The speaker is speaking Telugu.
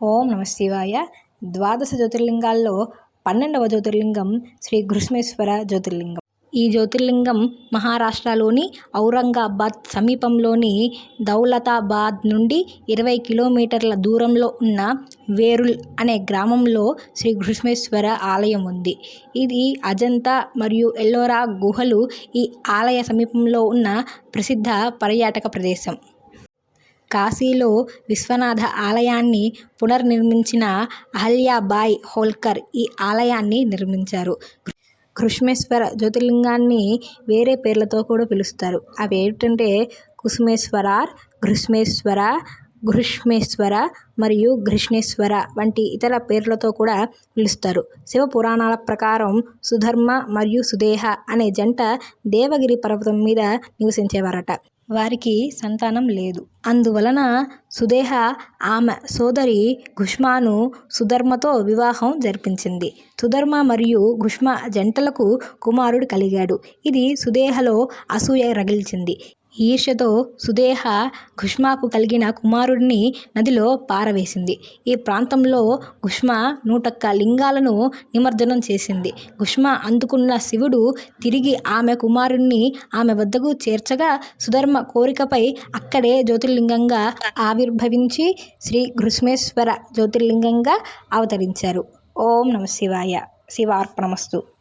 ఓం నమ శివాయ. ద్వాదశ జ్యోతిర్లింగాల్లో పన్నెండవ జ్యోతిర్లింగం శ్రీ ఘృష్మేశ్వర జ్యోతిర్లింగం. ఈ జ్యోతిర్లింగం మహారాష్ట్రలోని ఔరంగాబాద్ సమీపంలోని దౌలతాబాద్ నుండి ఇరవై కిలోమీటర్ల దూరంలో ఉన్న వేరుల్ అనే గ్రామంలో శ్రీ ఘృష్మేశ్వర ఆలయం ఉంది. ఇది అజంతా మరియు ఎల్లోరా గుహలు ఈ ఆలయ సమీపంలో ఉన్న ప్రసిద్ధ పర్యాటక ప్రదేశం. కాశీలో విశ్వనాథ ఆలయాన్ని పునర్నిర్మించిన అహల్యాబాయ్ హోల్కర్ ఈ ఆలయాన్ని నిర్మించారు. కృష్ణేశ్వర జ్యోతిర్లింగాన్ని వేరే పేర్లతో కూడా పిలుస్తారు. అవి ఏమిటంటే కుసుమేశ్వరార్ ఘృష్మేశ్వర ఘృష్మేశ్వర మరియు ఘృష్ణేశ్వర వంటి ఇతర పేర్లతో కూడా పిలుస్తారు. శివ పురాణాల ప్రకారం సుధర్మ మరియు సుదేహ అనే జంట దేవగిరి పర్వతం మీద నివసించేవారట. వారికి సంతానం లేదు. అందువలన సుదేహ ఆమె సోదరి ఘుష్మాను సుధర్మతో వివాహం జరిపించింది. సుధర్మ మరియు ఘుష్మ జంటలకు కుమారుడు కలిగాడు. ఇది సుదేహలో అసూయ రగిల్చింది. ఈర్ష్యతో సుదేహ ఘుష్మాకు కలిగిన కుమారుడిని నదిలో పారవేసింది. ఈ ప్రాంతంలో ఘుష్మ నూటొక్క లింగాలను నిమజ్జనం చేసింది. ఘుష్మ అందుకున్న శివుడు తిరిగి ఆమె కుమారుణ్ణి ఆమె వద్దకు చేర్చగా సుధర్మ కోరికపై అక్కడే జ్యోతిర్లింగంగా ఆవిర్భవించి శ్రీ ఘృష్మేశ్వర జ్యోతిర్లింగంగా అవతరించారు. ఓం నమ శివాయ. శివార్పణమస్తు.